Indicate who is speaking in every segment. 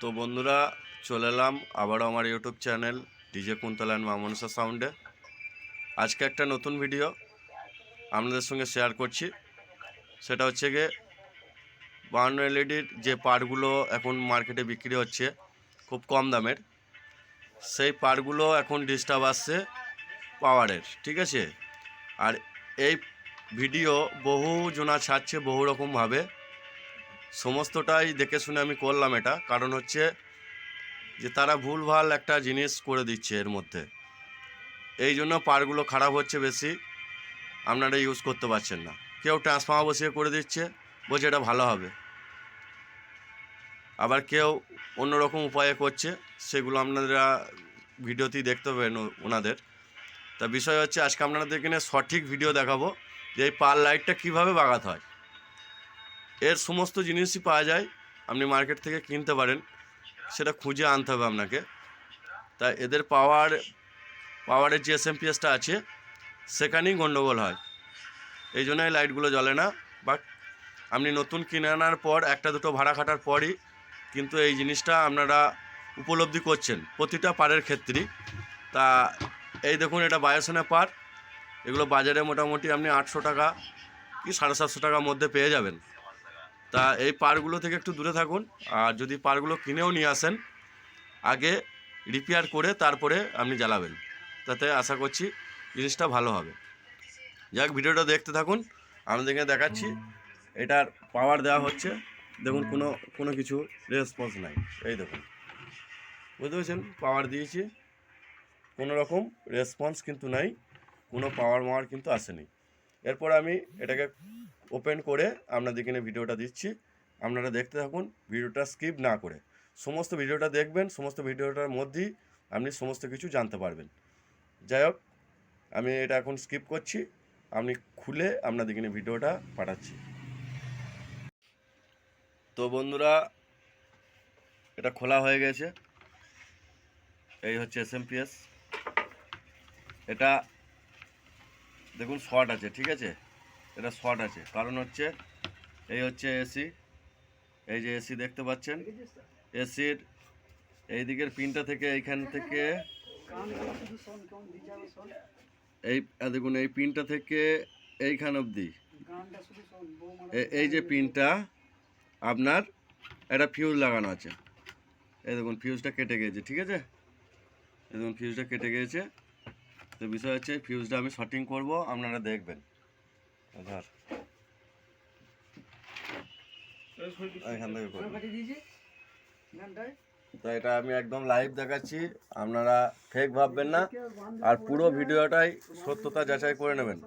Speaker 1: তো বন্ধুরা, চলে এলাম আবারও আমার YouTube channel DJ Kuntal Mamansa সাউন্ডে আজকে একটা নতুন ভিডিও আপনাদের সঙ্গে শেয়ার করছি। সেটা হচ্ছে গিয়ে বান্ন এলইডির যে পার্টগুলো এখন মার্কেটে বিক্রি হচ্ছে, খুব কম দামের, সেই পার্টগুলো এখন ডিস্টার্ব আসছে পাওয়ারের ঠিক আছে? আর এই ভিডিও বহু জনা ছাড়ছে বহু রকমভাবে সমস্তটাই দেখে শুনে আমি করলাম এটা। কারণ হচ্ছে যে তারা ভুলভাল একটা জিনিস করে দিচ্ছে এর মধ্যে। এই জন্য পারগুলো খারাপ হচ্ছে বেশি। আপনারা ইউজ করতে পারছেন না। কেউ ট্রান্সফর্মার বসিয়ে করে দিচ্ছে, বলছে এটা ভালো হবে। আবার কেউ অন্যরকম উপায়ে করছে, সেগুলো আপনারা ভিডিওতেই দেখতে পাবেন ওনাদের। তা বিষয় হচ্ছে, আজকে আপনাদের এখানে সঠিক ভিডিও দেখাবো যে এই পার লাইটটা কীভাবে বাগাতে হয়। এর সমস্ত জিনিসই পাওয়া যায়। আপনি মার্কেট থেকে কিনতে পারেন। সেটা খুঁজে আনতে হবে আপনাকে। তা এদের পাওয়ার পাওয়ারের যে এসএমপিএসটা আছে, সেখানেই গণ্ডগোল হয়। এই জন্য এই লাইটগুলো জ্বলে না। বাট আপনি নতুন কিনে আনার পর, একটা দুটো ভাড়া খাটার পরই কিন্তু এই জিনিসটা আপনারা উপলব্ধি করছেন প্রতিটা পারের ক্ষেত্রেই। তা এই দেখুন, এটা বায়োসনের পার এগুলো বাজারে মোটামুটি আপনি আটশো টাকা কি সাড়ে সাতশো টাকার মধ্যে পেয়ে যাবেন। তা এই পারগুলো থেকে একটু দূরে থাকুন। আর যদি পারগুলো কিনেও নিয়ে আসেন, আগে রিপেয়ার করে তারপরে আপনি জ্বালাবেন। তাতে আশা করছি জিনিসটা ভালো হবে। যাক, ভিডিওটা দেখতে থাকুন। আপনাদেরকে দেখাচ্ছি। এটার পাওয়ার দেওয়া হচ্ছে। দেখুন, কোনো কোনো কিছু রেসপন্স নাই। এই দেখুন। বুঝতে পেরেছেন? পাওয়ার দিয়েছি। কোনো রকম রেসপন্স কিন্তু নাই। কোনো পাওয়ার মাওয়ার কিন্তু আসেনি। এরপর আমি এটাকে ওপেন করে আপনাদের এখানে ভিডিওটা দিচ্ছি। আপনারা দেখতে থাকুন ভিডিওটা স্কিপ না করে। সমস্ত ভিডিওটা দেখবেন, সমস্ত ভিডিওটার মধ্যেই আপনি সমস্ত কিছু জানতে পারবেন। যাই হোক, আমি এটা এখন স্কিপ করছি। আপনি খুলে আপনাদের এখানে ভিডিওটা পাঠাচ্ছি। তো বন্ধুরা, এটা খোলা হয়ে গেছে। এই হচ্ছে এস এটা দেখুন শর্ট আছে, ঠিক আছে? এটা শর্ট আছে। কারণ হচ্ছে, এই হচ্ছে এসি এই যে এসি দেখতে পাচ্ছেন? এসির এই দিকের পিনটা থেকে এইখান থেকে এই দেখুন, এই পিনটা থেকে এইখান অবধি। এই যে পিনটা, আপনার একটা ফিউজ লাগানো আছে। এই দেখুন ফিউজটা কেটে গিয়েছে, ঠিক আছে? এই দেখুন ফিউজটা কেটে গিয়েছে। তো বিষয় হচ্ছে ফিউজটা আমি শর্টিং করব আপনারা দেখবেন। ধর এখান থেকে তো এটা আমি একদম লাইভ দেখাচ্ছি আপনারা ফেক ভাববেন না আর পুরো ভিডিওটাই সত্যতা যাচাই করে নেবেন।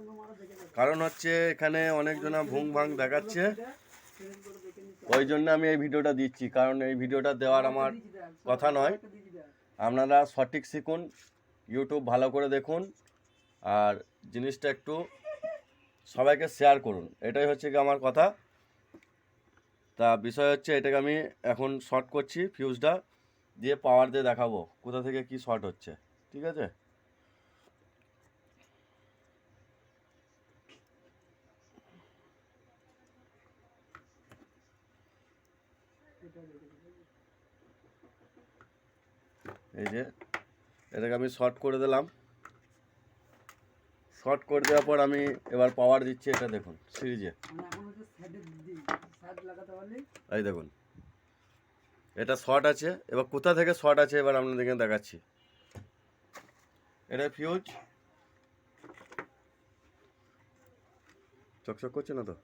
Speaker 1: কারণ হচ্ছে এখানে অনেকজনা ভুং ভাং দেখাচ্ছে। ওই জন্য আমি এই ভিডিওটা দিচ্ছি কারণ এই ভিডিওটা দেওয়ার আমার কথা নয়। আপনারা সঠিক শিখুন ইউটিউব ভালো করে দেখুন আর জিনিসটা একটু সবাইকে শেয়ার করুন। এটাই হচ্ছে কি আমার কথা। তা বিষয় হচ্ছে এটাকে আমি এখন শর্ট করছি ফিউজটা দিয়ে পাওয়ার দিয়ে দেখাবো কোথা থেকে কি শর্ট হচ্ছে, ঠিক আছে? এই যে এটাকে আমি শর্ট করে দিলাম। শর্ট করে দেওয়ার পর আমি এবার পাওয়ার দিচ্ছি এটা দেখুন সিরিজে। এই দেখুন এটা শর্ট আছে এবার কোথা থেকে শর্ট আছে এবার আপনাদেরকে দেখাচ্ছি। এটা ফিউজ চকচক করছে না তো?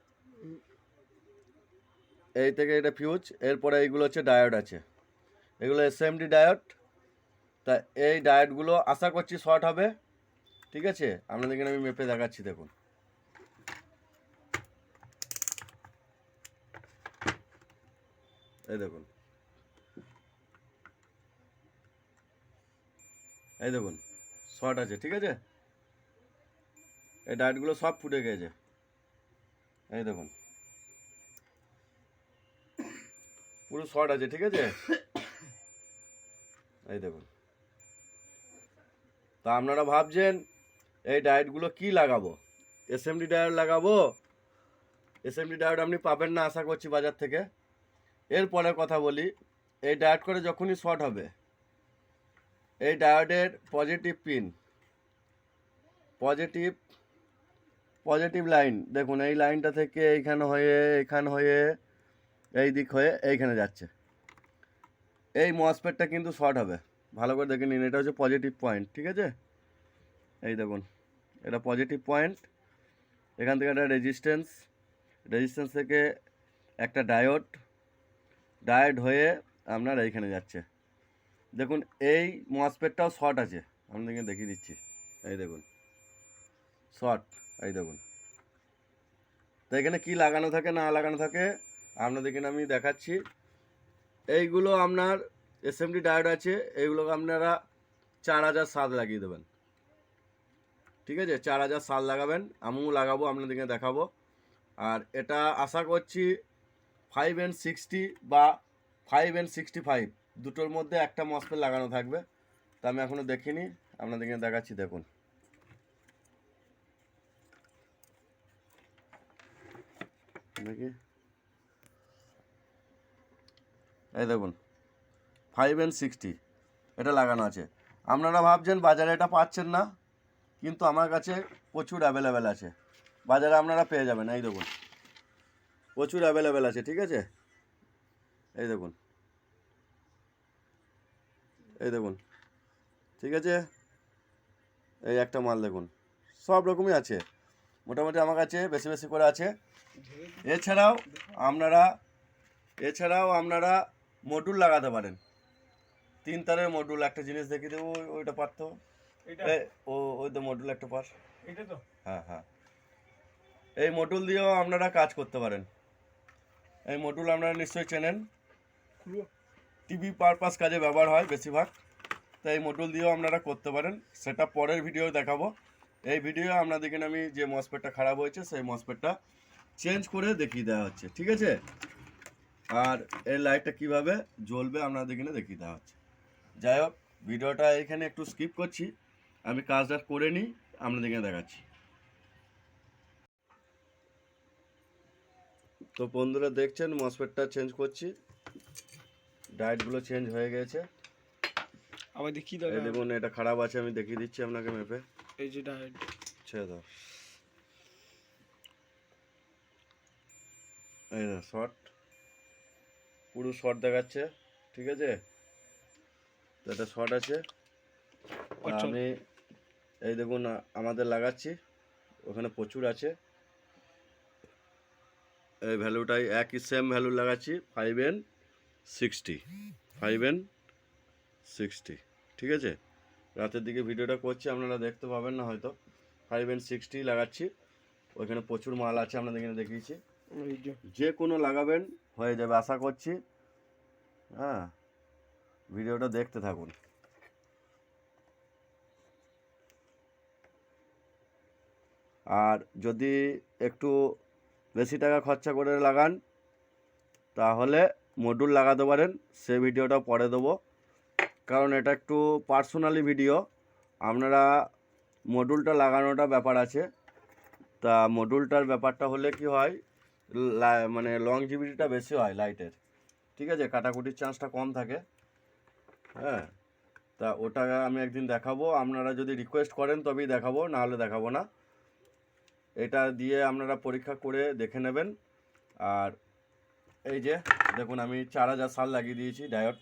Speaker 1: এই থেকে এটা ফিউজ এরপরে এইগুলো হচ্ছে ডায়োড আছে। এগুলো এসএমডি ডায়োড তা এই ডায়োডগুলো আশা করছি শর্ট হবে, ঠিক আছে? আপনাদেরকে আমি মেপে দেখাচ্ছি, দেখুন। এই দেখুন। এই দেখুন শর্ট আছে, ঠিক আছে? এই ডায়েটগুলো সব ফুটে গেছে। এই দেখুন। পুরো শর্ট আছে, ঠিক আছে? এই দেখুন। তা আপনারা ভাবছেন, এই ডায়েটগুলো কি লাগাবো? এসএমডি ডায়েট লাগাবো? এসএমডি ডায়েট আপনি পাবেন না আশা করছি বাজার থেকে। এরপরে কথা বলি, এই ডায়েট করে যখনই শর্ট হবে, এই ডায়েটের positive pin positive positive line দেখুন এই লাইনটা থেকে এইখানে হয়ে এইখান হয়ে, এই দিক হয়ে, এইখানে যাচ্ছে। এই মসপেটটা কিন্তু শর্ট হবে। ভালো করে দেখে নিন, এটা হচ্ছে পজিটিভ পয়েন্ট ঠিক আছে? এই দেখুন, এটা পজিটিভ পয়েন্ট এখান থেকে একটা রেজিস্ট্যান্স রেজিস্ট্যান্স থেকে একটা ডায়োড ডায়োড হয়ে আপনার এইখানে যাচ্ছে। দেখুন, এই মসপেটটাও শর্ট আছে, আপনাদেরকে দেখিয়ে দিচ্ছি, এই দেখুন শর্ট এই দেখুন। তো এখানে কি লাগানো থাকে, না লাগানো থাকে, আপনাদেরকে আমি দেখাচ্ছি। এইগুলো আপনার এসএমডি ডায়োড আছে, এইগুলোকে আপনারা চার হাজার সাত লাগিয়ে দেবেন। ঠিক আছে? চার হাজার সাত লাগাবেন, আমিও লাগাবো, আপনাদেরকে দেখাবো। আর এটা আশা করছি ফাইভ এন সিক্সটি বা ফাইভ এন সিক্সটি ফাইভ দুটোর মধ্যে একটা মসপেট লাগানো থাকবে। তা আমি এখনও দেখিনি, আপনাদেরকে দেখাচ্ছি, দেখুন। দেখি। এই দেখুন ফাইভ এন সিক্সটি এটা লাগানো আছে। আপনারা ভাবছেন বাজারে এটা পাচ্ছেন না, কিন্তু আমার কাছে প্রচুর অ্যাভেলেবেল আছে। বাজারে আপনারা পেয়ে যাবেন, এই দেখুন। প্রচুর অ্যাভেলেবেল আছে, ঠিক আছে? এই দেখুন। এই দেখুন। ঠিক আছে? এই একটা মাল দেখুন। সব রকমই আছে। মোটামুটি আমার কাছে বেশি বেশি করে আছে। এছাড়াও আপনারা এছাড়াও আপনারা মডুল লাগাতে পারেন। তিন তারের মডুল একটা জিনিস দেখিয়ে দেবো ওই- ওইটা পারতো
Speaker 2: এটা
Speaker 1: ও ওই তো মডুল একটা পার।
Speaker 2: এটা তো?
Speaker 1: হ্যাঁ হ্যাঁ। এই মডুল দিয়েও আপনারা কাজ করতে পারেন। এই মডুল আপনারা নিশ্চয়ই চেনেন। টিভি পারপাস কাজে ব্যবহার হয় বেশিরভাগ। তাই এই মডুল দিয়েও আপনারা করতে পারেন। সেটা পরের ভিডিও দেখাবো। এই ভিডিও আপনাদেরকে আমি যে মসপেটটা খারাপ হয়েছে সেই মসপেটটা চেঞ্জ করে দেখিয়ে দেওয়া হচ্ছে ঠিক আছে? আর এর লাইটটা কীভাবে জ্বলবে আপনাদেরকে দেখিয়ে দেওয়া হচ্ছে। যাই হোক ভিডিওটা এখানে একটু স্কিপ করছি। আমি কাজটা করে নিই আপনাদেরকে দেখাচ্ছি। তো বন্ধুরা দেখছেন মসপেটটা চেঞ্জ করছি। ডায়েটগুলো চেঞ্জ হয়ে গেছে।
Speaker 2: আবার দেখি দাদা
Speaker 1: দেখুন এটা খারাপ আছে আমি দেখিয়ে দিচ্ছি আপনাকে মেপে।
Speaker 2: এই যে ডায়েট
Speaker 1: ছেড়ে দাও। এই না শর্ট পুরো শর্ট দেখাচ্ছে ঠিক আছে? তো এটা শর্ট আছে। আমি এই দেখুন আমাদের লাগাচ্ছি। ওখানে প্রচুর আছে। এই ভ্যালুটাই একই সেম ভ্যালু লাগাচ্ছি five N sixty five N sixty ঠিক আছে? রাতের দিকে ভিডিওটা করছি আপনারা দেখতে পাবেন না হয়তো। ফাইভ এন সিক্সটি লাগাচ্ছি। ওইখানে প্রচুর মাল আছে আপনাদের এখানে দেখিয়েছি।
Speaker 2: যে
Speaker 1: কোনো লাগাবেন হয়ে যাবে আশা করছি। হ্যাঁ। ভিডিওটা দেখতে থাকুন। আর যদি একটু বেশি টাকা খরচা করে লাগান, তাহলে মডুল লাগাতে পারেন। সে ভিডিওটা পরে দেবো। কারণ এটা একটু পার্সোনালি ভিডিও আপনারা মডুলটা লাগানোটা ব্যাপার আছে। তা মডুলটার ব্যাপারটা হলে কি হয়, লা- মানে লংজিভিটিটা বেশি হয় লাইটের ঠিক আছে? কাটাকুটির চান্সটা কম থাকে। হ্যাঁ? তা ওটা আমি একদিন দেখাবো। আপনারা যদি রিকোয়েস্ট করেন তবেই দেখাবো না হলে দেখাবো না। এটা দিয়ে আপনারা পরীক্ষা করে দেখে নেবেন। আর এই যে, দেখুন আমি চার হাজার সাল লাগিয়ে দিয়েছি ডায়োড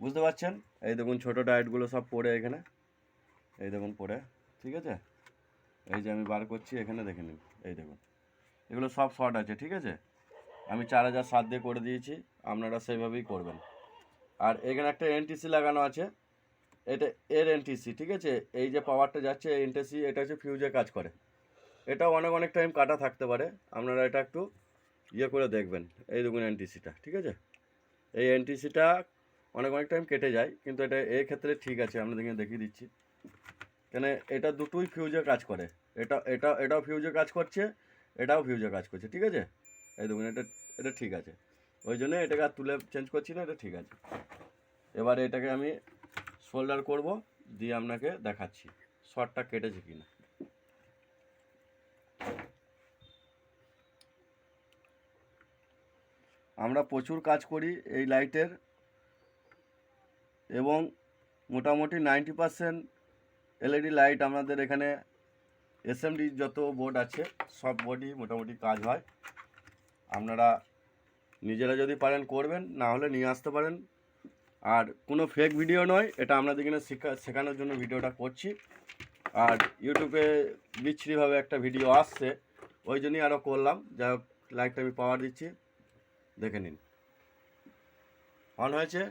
Speaker 1: বুঝতে পারছেন? এই দেখুন ছোটো ডায়োডগুলো সব পড়ে এখানে। এই দেখুন পড়ে, ঠিক আছে? এই যে আমি বার করছি, এখানে দেখে নিন। এই দেখুন। এগুলো সব শর্ট আছে, ঠিক আছে? আমি চার হাজার সাত দিয়ে করে দিয়েছি, আপনারা সেইভাবেই করবেন। আর এখানে একটা এনটিসি লাগানো আছে। এটা এর এনটিসি ঠিক আছে? এই যে পাওয়ারটা যাচ্ছে এনটিসি এটা হচ্ছে ফিউজে কাজ করে। এটা অনেক অনেক টাইম কাটা থাকতে পারে। আপনারা এটা একটু ইয়ে করে দেখবেন, এই দেখুন এনটিসিটা ঠিক আছে? এই এনটিসিটা অনেক অনেক টাইম কেটে যায়, কিন্তু এটা এই ক্ষেত্রে ঠিক আছে আপনাদেরকে দেখিয়ে দিচ্ছি। কেন এটা দুটোই ফিউজে কাজ করে। এটা এটা, এটাও ফিউজে কাজ করছে, এটাও ফিউজে কাজ করছে, ঠিক আছে? এই দেখুন, এটা এটা ঠিক আছে। ওই জন্য এটাকে আর তুলে চেঞ্জ করছি না, এটা ঠিক আছে। এবারে এটাকে আমি শোল্ডার করব, দিয়ে আপনাকে দেখাচ্ছি শর্টটা কেটেছে কি না আমরা প্রচুর কাজ করি এই লাইটের, এবং মোটামুটি নাইনটি পার্সেন্ট এলইডি লাইট আমাদের এখানে এসএমডি যত বোর্ড আছে, সব বোর্ডই মোটামুটি কাজ হয়। আপনারা নিজেরা যদি পারেন করবেন না হলে নিয়ে আসতে পারেন। আর কোনো ফেক ভিডিও নয় এটা আপনাদের এখানে শেখা শেখানোর জন্য ভিডিওটা করছি। আর ইউটিউবে বিচ্ছিরিভাবে একটা ভিডিও আসছে ওই জন্যই আরও করলাম। যাই হোক লাইটটা আমি পাওয়ার দিচ্ছি। দেখে নিন। অন হয়েছে?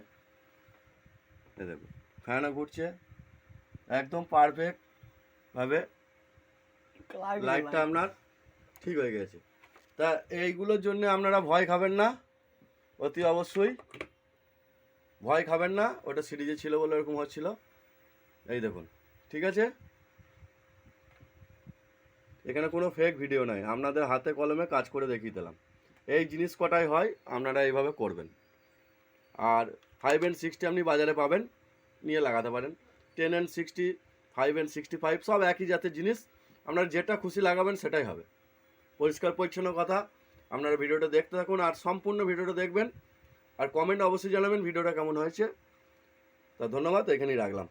Speaker 1: এ দেখুন ফ্যানও ঘুরছে। একদম পারফেক্টভাবে লাইটটা আপনার ঠিক হয়ে গেছে। তা এইগুলোর জন্য আপনারা ভয় খাবেন না। অতি অবশ্যই। ভয় খাবেন না, ওটা সিরিজে ছিল বলে এরকম হচ্ছিল। এই দেখুন, ঠিক আছে? এখানে কোনো ফেক ভিডিও নাই। আপনাদের হাতে কলমে কাজ করে দেখিয়ে দিলাম। এই জিনিস কটাই হয়, আপনারা এইভাবে করবেন। আর ফাইভ অ্যান্ড সিক্সটি আপনি বাজারে পাবেন, নিয়ে লাগাতে পারেন। Ten and sixty five and sixty five সব একই জাতের জিনিস। আপনার যেটা খুশি লাগাবেন, সেটাই হবে। পরিষ্কার পরিচ্ছন্ন কথা। আপনারা ভিডিওটা দেখতে থাকুন আর সম্পূর্ণ ভিডিওটা দেখবেন। আর কমেন্ট অবশ্যই জানাবেন ভিডিওটা কেমন হয়েছে। তা ধন্যবাদ, এখানেই রাখলাম।